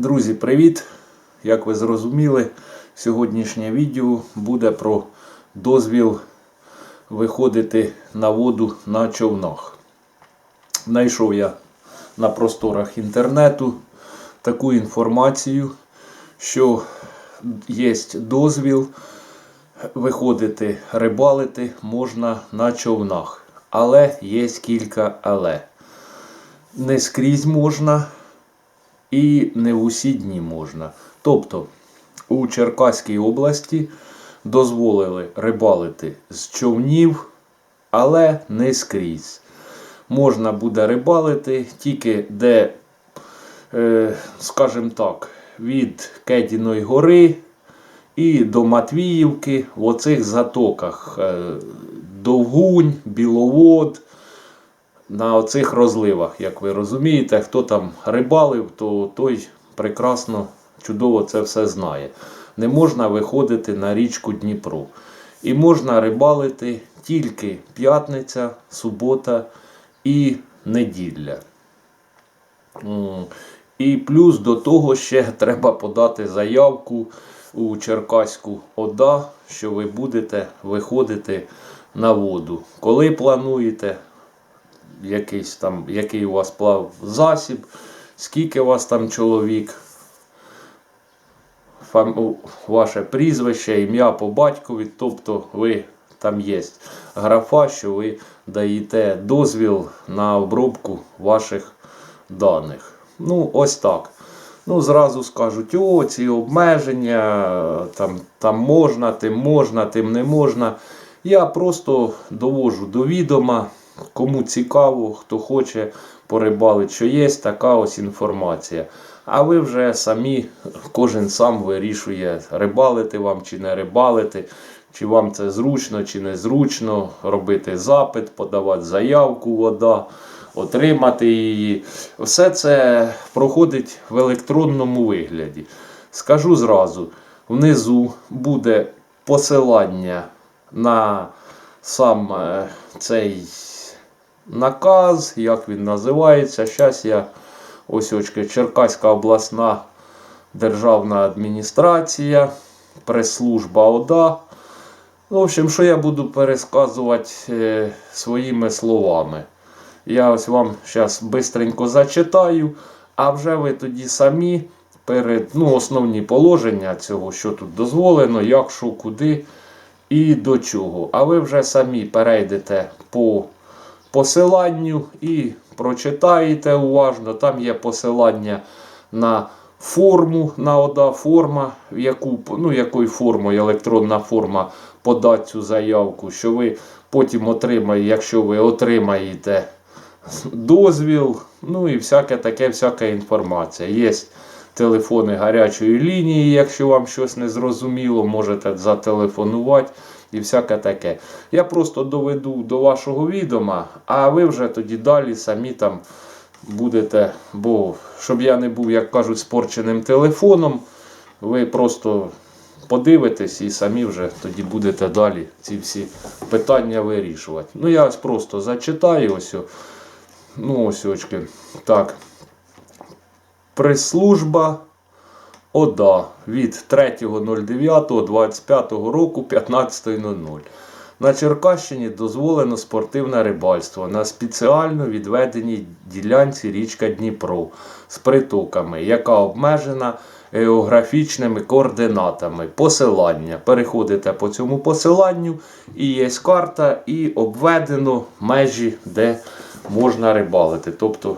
Друзі, привіт! Як ви зрозуміли, сьогоднішнє відео буде про дозвіл виходити на воду на човнах. Знайшов я на просторах інтернету таку інформацію, що є дозвіл виходити рибалити можна на човнах. Але є кілька але. Не скрізь можна і не в усі дні можна. Тобто у Черкаській області дозволили рибалити з човнів, але не скрізь. Можна буде рибалити тільки де, е, скажімо так, від Кедіної гори і до Матвіївки в оцих затоках. е, Довгунь, Біловод, на оцих розливах, як ви розумієте, хто там рибалив, то той прекрасно, чудово це все знає. Не можна виходити на річку Дніпро. І можна рибалити тільки п'ятниця, субота і неділя. І плюс до того ще треба подати заявку у Черкаську ОДА, що ви будете виходити на воду. Коли плануєте, якийсь там, який у вас плав засіб, скільки у вас там чоловік, фам... ваше прізвище, ім'я по батькові, тобто ви там є графа, що ви даєте дозвіл на обробку ваших даних. Ну, ось так. Ну, зразу скажуть, о, ці обмеження, там, там можна, тим можна, тим не можна. Я просто довожу до відома, кому цікаво, хто хоче порибалити, що є така ось інформація. А ви вже самі, кожен сам вирішує, рибалити вам чи не рибалити, чи вам це зручно, чи не зручно, робити запит, подавати заявку вода, отримати її. Все це проходить в електронному вигляді. Скажу зразу, внизу буде посилання на сам е, цей наказ, як він називається. Зараз я ось очки Черкаська обласна державна адміністрація, прес-служба ОДА. Ну, В общем, що я буду пересказувати е, своїми словами. Я ось вам зараз бистренько зачитаю, а вже ви тоді самі перед ну, основні положення цього, що тут дозволено, як, що, куди і до чого. А ви вже самі перейдете по посиланню і прочитаєте уважно. Там є посилання на форму, на ОДА форма, в яку, ну, якою формою електронна форма подати цю заявку, що ви потім отримаєте, якщо ви отримаєте дозвіл, ну і всяке таке, всяка інформація. Є телефони гарячої лінії, якщо вам щось не зрозуміло, можете зателефонувати і всяке таке. Я просто доведу до вашого відома, а ви вже тоді далі самі там будете, бо щоб я не був, як кажуть, спорченим телефоном, ви просто подивитесь і самі вже тоді будете далі ці всі питання вирішувати. Ну, я ось просто зачитаю ось. Ну, ось очки. Так. Прес-служба ОДА від 3.09.25 року 15.00. На Черкащині дозволено спортивне рибальство на спеціально відведеній ділянці річка Дніпро з притоками, яка обмежена географічними координатами. Посилання. Переходите по цьому посиланню, і є карта, і обведено межі, де можна рибалити. Тобто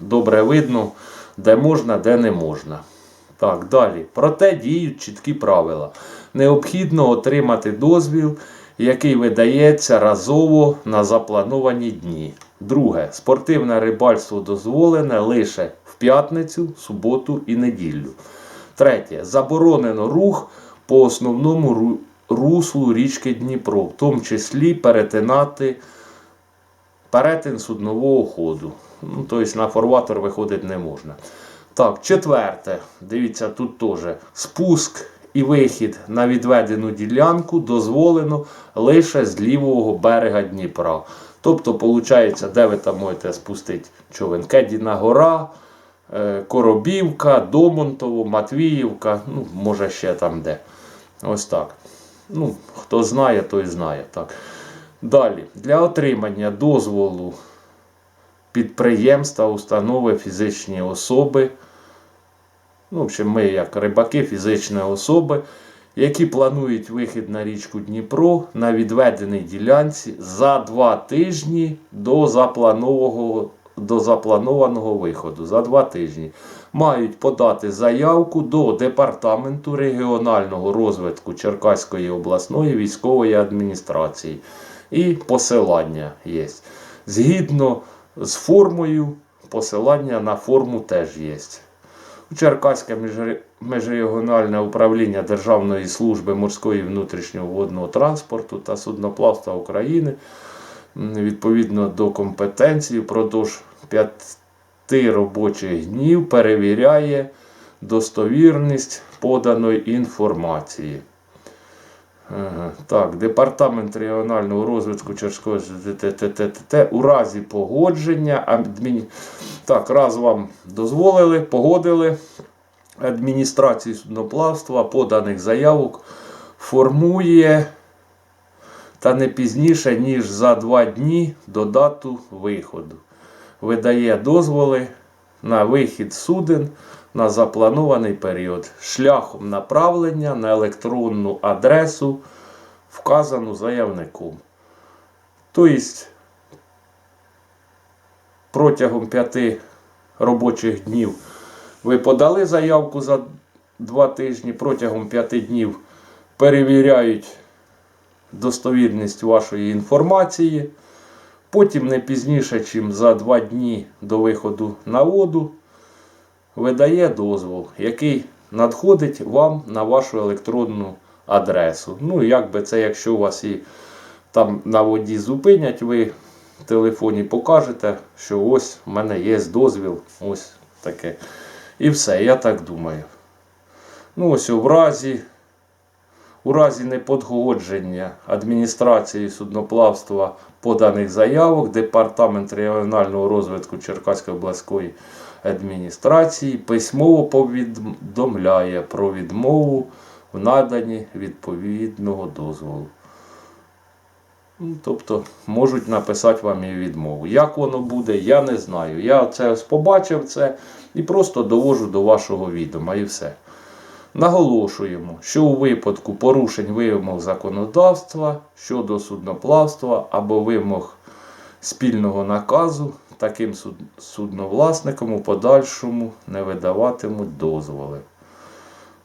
добре видно, де можна, де не можна. Так, далі. Проте діють чіткі правила. Необхідно отримати дозвіл, який видається разово на заплановані дні. Друге. Спортивне рибальство дозволене лише в п'ятницю, суботу і неділю. Третє. Заборонено рух по основному руслу річки Дніпро, в тому числі перетинати перетин суднового ходу. Ну, тобто на форватор виходити не можна. Так, четверте. Дивіться, тут теж спуск і вихід на відведену ділянку дозволено лише з лівого берега Дніпра. Тобто, виходить, де ви там можете спустити човен? Кедіна гора, е, Коробівка, Домонтово, Матвіївка, ну, може ще там де. Ось так. Ну, хто знає, той знає. Так. Далі, для отримання дозволу підприємства, установи, фізичні особи. Ну, в общем, ми як рибаки, фізичні особи, які планують вихід на річку Дніпро на відведеній ділянці за два тижні до запланованого, до запланованого виходу. За два тижні мають подати заявку до Департаменту регіонального розвитку Черкаської обласної військової адміністрації. І посилання є. Згідно з формою, посилання на форму теж є. Черкаське міжрегіональне управління Державної служби морської і внутрішнього водного транспорту та судноплавства України відповідно до компетенції впродовж п'яти робочих днів перевіряє достовірність поданої інформації. Так, Департамент регіонального розвитку Черської ТТТТ у разі погодження адміні... Так, раз вам дозволили, погодили адміністрації судноплавства поданих заявок формує та не пізніше, ніж за два дні до дату виходу. Видає дозволи на вихід суден на запланований період шляхом направлення на електронну адресу, вказану заявником. Тобто протягом п'яти робочих днів ви подали заявку за два тижні, протягом п'яти днів перевіряють достовірність вашої інформації. Потім не пізніше, ніж за два дні до виходу на воду, видає дозвол, який надходить вам на вашу електронну адресу. Ну, як би це, якщо у вас і там на воді зупинять, ви в телефоні покажете, що ось в мене є дозвіл, ось таке. І все, я так думаю. Ну, ось в разі, у разі неподгодження адміністрації судноплавства поданих заявок Департамент регіонального розвитку Черкаської обласної адміністрації письмово повідомляє про відмову в наданні відповідного дозволу. Ну, Тобто можуть написати вам і відмову. Як воно буде, я не знаю. Я це побачив це і просто довожу до вашого відома і все. Наголошуємо, що у випадку порушень вимог законодавства щодо судноплавства або вимог спільного наказу таким суд- судновласникам у подальшому не видаватимуть дозволи.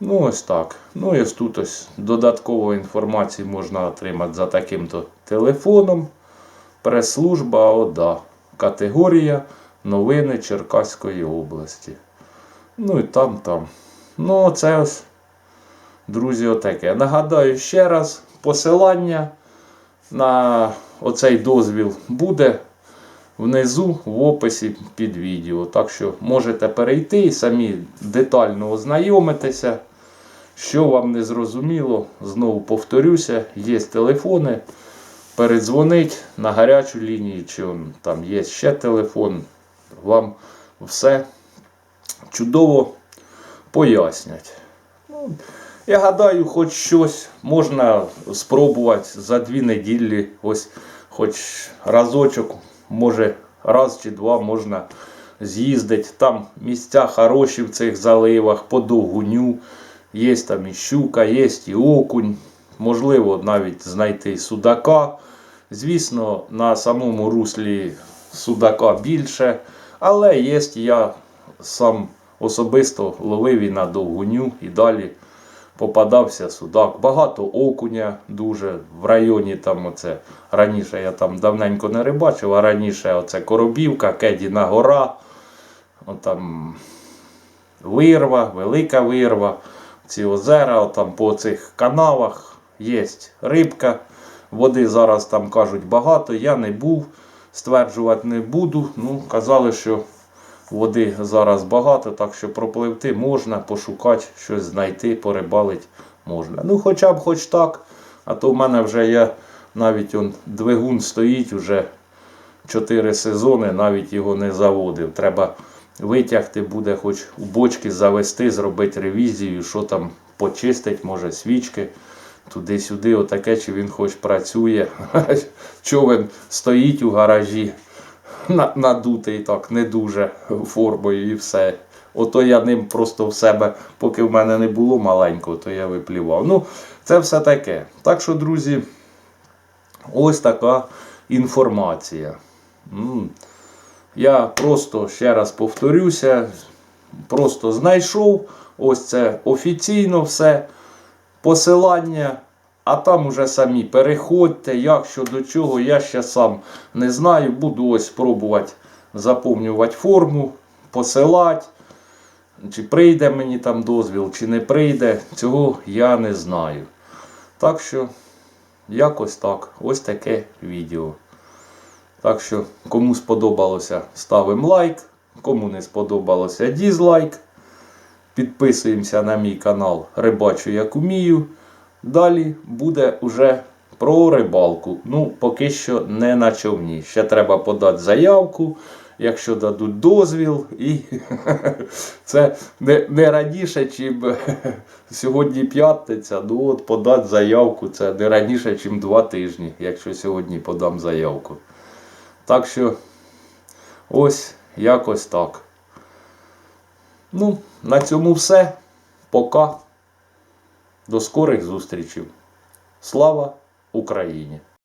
Ну, ось так. Ну ось тут ось додаткової інформації можна отримати за таким-то телефоном. Прес-служба ОДА. Категорія Новини Черкаської області. Ну і там, там. Ну, це ось, друзі, отаке. Нагадаю ще раз, посилання на оцей дозвіл буде внизу в описі під відео. Так що можете перейти і самі детально ознайомитися. Що вам не зрозуміло, знову повторюся, є телефони. Передзвонить на гарячу лінію, чи там є ще телефон. Вам все чудово пояснять. Ну, я гадаю, хоч щось можна спробувати за дві неділі, ось хоч разочок, може раз чи два можна з'їздити. Там місця хороші в цих заливах, по довгуню. Є там і щука, є і окунь. Можливо, навіть знайти судака. Звісно, на самому руслі судака більше. Але є, я сам особисто ловив і на довгуню і далі попадався судак. Багато окуня дуже в районі там оце раніше я там давненько не рибачив, а раніше оце Коробівка, Кедіна гора, там вирва, велика вирва, ці озера, там по цих канавах є рибка. Води зараз там кажуть багато, я не був, стверджувати не буду. Ну, казали, що води зараз багато, так що пропливти можна, пошукати, щось знайти, порибалити можна. Ну, хоча б хоч так. А то в мене вже є навіть он, двигун стоїть уже 4 сезони, навіть його не заводив. Треба витягти буде, хоч у бочки завести, зробити ревізію, що там почистить, може свічки. Туди-сюди, отаке, чи він хоч працює. Човен стоїть у гаражі, на- надутий так, не дуже формою і все. Ото я ним просто в себе, поки в мене не було маленького, то я виплівав. Ну, це все таке. Так що, друзі, ось така інформація. Я просто ще раз повторюся, просто знайшов. Ось це офіційно все посилання, а там уже самі переходьте, як що до чого, я ще сам не знаю. Буду ось спробувати заповнювати форму, посилати. Чи прийде мені там дозвіл, чи не прийде, цього я не знаю. Так що, якось так. Ось таке відео. Так що, кому сподобалося, ставимо лайк. Кому не сподобалося, дізлайк. Підписуємося на мій канал Рибачу як умію. Далі буде уже про рибалку. Ну, поки що не на човні. Ще треба подати заявку, якщо дадуть дозвіл. І це не, не раніше, чим сьогодні п'ятниця. Ну от подати заявку це не раніше, ніж два тижні, якщо сьогодні подам заявку. Так що ось якось так. Ну, на цьому все. Пока. До скорих зустрічей. Слава Україні!